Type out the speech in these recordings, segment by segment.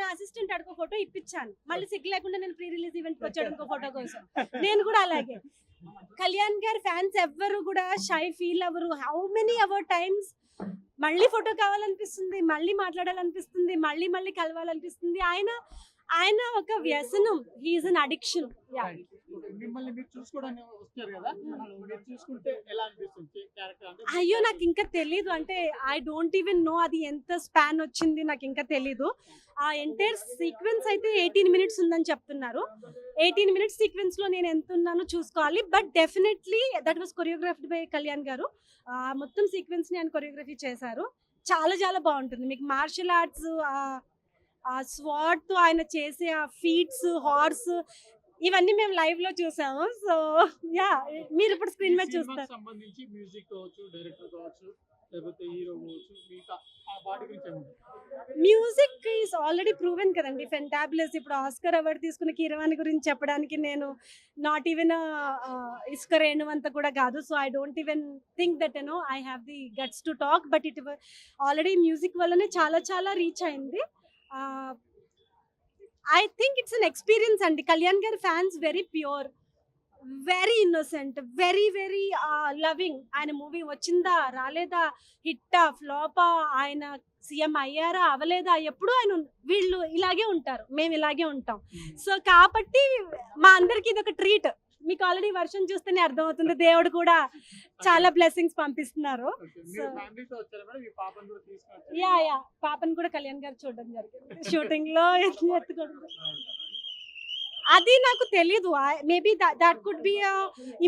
నా అసిస్టెంట్ అడుగు ఫోటో ఇప్పించాను. మళ్ళీ సిగ్గు లేకుండా నేను ప్రీ రిలీజ్ ఈవెంట్ వచ్చాడు ఇంకో ఫోటో కోసం. నేను కూడా అలాగే. కళ్యాణ్ గారి ఫ్యాన్స్ ఎవ్వరు కూడా షై ఫీల్ అవ్వరు. హౌ మెనీ అవర్ టైమ్స్ మళ్ళీ ఫోటో కావాలనిపిస్తుంది మళ్ళీ మాట్లాడాలనిపిస్తుంది మళ్ళీ మళ్ళీ కలవాలనిపిస్తుంది. ఆయన ఆయన ఒక వ్యసనం. హీఈస్ అన్ అడిక్షన్ మిమ్మల్ని మీరు చూసుకోవడానికి వస్తారు కదా? మీరు చూసుకుంటే ఎలా అనిపిస్తుంది క్యారెక్టర్ అంటే? అయ్యో నాకు ఇంకా తెలీదు. అంటే ఐ డోంట్ ఈవెన్ నో అది ఎంత స్పాన్ వచ్చింది నాకు ఇంకా తెలీదు. ఆ ఎంటైర్ సీక్వెన్స్ అయితే ఎయిటీన్ మినిట్స్ ఉందని చెప్తున్నారు. ఎయిటీన్ మినిట్స్ సీక్వెన్స్లో నేను ఎంత ఉన్నానో చూసుకోవాలి. But definitely that was choreographed by Kalyan గారు. మొత్తం సీక్వెన్స్ని ఆయన కొరియోగ్రఫీ చేశారు. చాలా చాలా బాగుంటుంది. మీకు మార్షల్ ఆర్ట్స్ ఆ స్వాట్తో ఆయన చేసే ఆ ఫీట్స్ హార్స్ ఇవన్నీ మేము లైవ్లో చూసాము. సో యా మీరు ఇప్పుడు స్క్రీన్ మీద చూస్తారు. సంబంధించి మ్యూజిక్ కావచ్చు డైరెక్టర్ కావచ్చు లేకపోతే hero music is already proven కదండి. ఫెంటాబులస్ ఇప్పుడు ఆస్కర్ అవార్డు తీసుకున్న కీరవాణి గురించి చెప్పడానికి నేను నాట్ ఈవెన్ ఇసుక రేణువంత కూడా కాదు. So I don't even think that no I have the guts to talk but it already music వల్లనే చాలా చాలా రీచ్ అయింది. I think it's an experience అండి కళ్యాణ్ గారి fans very pure very innocent very very loving ఆయన movie వచ్చిందా? రాలేదా? హిట్టా? ఫ్లాపా? ఆయన సీఎం అయ్యారా? అవలేదా ఎప్పుడు ఆయన వీళ్ళు ఇలాగే ఉంటారు. మేము ఇలాగే ఉంటాం. సో కాబట్టి మా అందరికి ఇది ఒక ట్రీట్ మీకు ఆల్రెడీ వర్షం చూస్తేనే అర్థమవుతుంది. దేవుడు కూడా చాలా బ్లెస్సింగ్స్ పంపిస్తున్నారు. Yeah yeah. పాపను కూడా కళ్యాణ్ గారు చూడడం జరిగింది. షూటింగ్లో ఎత్తుకోవడం అది నాకు తెలీదు. Maybe that could be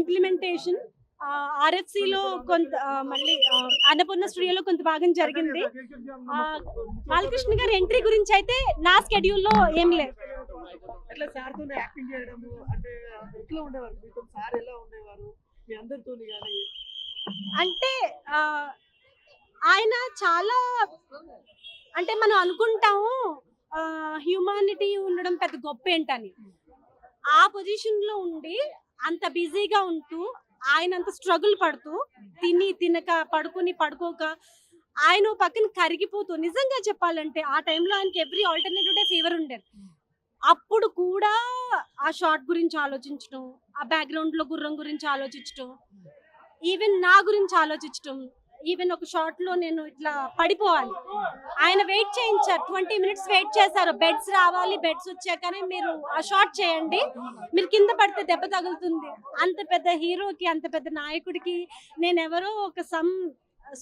implementation RFC లో కొంత మళ్ళీ అన్నపూర్ణ స్టూడియోలో కొంత భాగం జరిగింది. బాలకృష్ణ గారి ఎంట్రీ గురించి అయితే నా స్కెడ్యూల్లో ఏం లేదు. ఎట్లా సార్ యాక్టింగ్ చేయడము? అంటే ఎట్లా ఉండేవారు? మీతో సార్ ఎలా ఉండేవారు? మీ అందరితో కానీ అంటే ఆయన చాలా అంటే మనం అనుకుంటాము హ్యూమానిటీ ఉండడం పెద్ద గొప్ప ఏంటని. ఆ పొజిషన్లో ఉండి అంత బిజీగా ఉంటూ ఆయన అంత స్ట్రగుల్ పడుతూ తిని తినక పడుకుని పడుకోక ఆయన ఓ పక్కన కరిగిపోతూ నిజంగా చెప్పాలంటే ఆ టైంలో ఆయనకి ఎవ్రీ ఆల్టర్నేటివ్ డే ఫీవర్ ఉండేది. అప్పుడు కూడా ఆ షార్ట్ గురించి ఆలోచించడం ఆ బ్యాక్గ్రౌండ్లో గుర్రం గురించి ఆలోచించడం ఈవెన్ నా గురించి ఆలోచించడం ఈవెన్ ఒక షార్ట్లో నేను ఇట్లా పడిపోవాలి. ఆయన వెయిట్ చేయించారు ట్వంటీ మినిట్స్ వెయిట్ చేశారు. బెడ్స్ రావాలి బెడ్స్ వచ్చాకనే మీరు ఆ షార్ట్ చేయండి. మీరు కింద పడితే దెబ్బ తగులుతుంది. అంత పెద్ద హీరోకి అంత పెద్ద నాయకుడికి నేను ఎవరో ఒక సమ్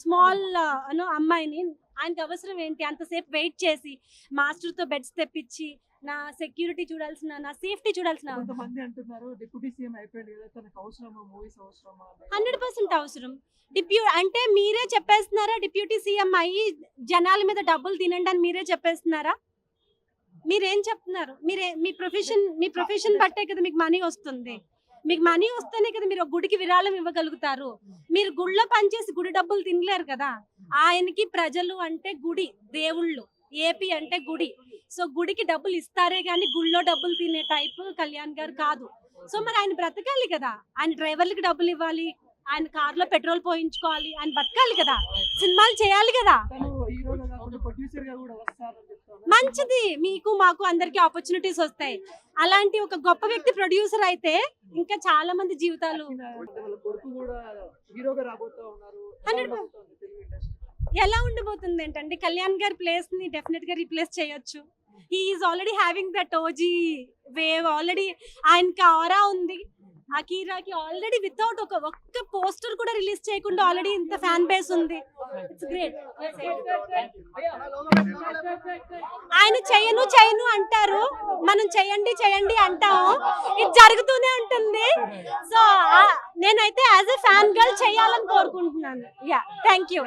స్మాల్ అను అమ్మాయిని ఆయనకి అవసరం ఏంటి? అంతసేపు వెయిట్ చేసి మాస్టర్తో బెడ్స్ తెప్పించి నా సెక్యూరిటీ చూడాల్సిన నా సేఫ్టీ చూడాల్సిన కొంతమంది అంటున్నారు డిప్యూటీ సీఎం అయిపోయింది కదా తనకు అవసరమా మూవీస్ అవసరమా అని. హండ్రెడ్ పర్సెంట్ అవసరం. డిప్యూ అంటే మీరే చెప్పేస్తున్నారా? డిప్యూటీ సీఎం అయ్యి జనాల మీద డబ్బులు తినండి అని మీరే చెప్పేస్తున్నారా? మీరేం చెప్తున్నారు? మీరే మీ ప్రొఫెషన్ మీ ప్రొఫెషన్ బట్టే కదా మీకు మనీ వస్తుంది. మీకు మనీ వస్తేనే కదా మీరు గుడికి విరాళం ఇవ్వగలుగుతారు. మీరు గుడిలో పనిచేసి గుడి డబ్బులు తినలేరు కదా. ఆయనకి ప్రజలు అంటే గుడి దేవుళ్ళు. ఏపీ అంటే గుడి. సో గుడికి డబ్బులు ఇస్తారే కానీ గుళ్ళో డబ్బులు తినే టైప్ కళ్యాణ్ గారు కాదు. సో మరి ఆయన బ్రతకాలి కదా. ఆయన డ్రైవర్లకు డబ్బులు ఇవ్వాలి. ఆయన కార్లో పెట్రోల్ పోయించుకోవాలి. ఆయన బతకాలి కదా. సినిమాలు చేయాలి కదా. మంచిది. మీకు మాకు అందరికి ఆపర్చునిటీస్ వస్తాయి. అలాంటి ఒక గొప్ప వ్యక్తి ప్రొడ్యూసర్ అయితే ఇంకా చాలా మంది జీవితాలు ఎలా ఉండబోతుంది ఏంటండి? కళ్యాణ్ గారి ప్లేస్ని డెఫినెట్గా రీప్లేస్ చేయొచ్చు? Is already having that OG wave already ఆయనకి ఆరా ఉంది. అకీరాకి ఆల్రెడీ వితౌట్ ఒక ఒక్క పోస్టర్ కూడా రిలీజ్ చేయకుండా ఆల్రెడీ ఇంత ఫ్యాన్ బేస్ ఉంది. ఇట్స్ గ్రేట్ ఆయన చేయను చేయను అంటారు. మనం చేయండి చేయండి అంటాము. ఇది జరుగుతూనే ఉంటుంది. సో నేనైతే యాజ్ ఎ ఫ్యాన్ గర్ల్ చేయాలని కోరుకుంటున్నాను. Yeah thank you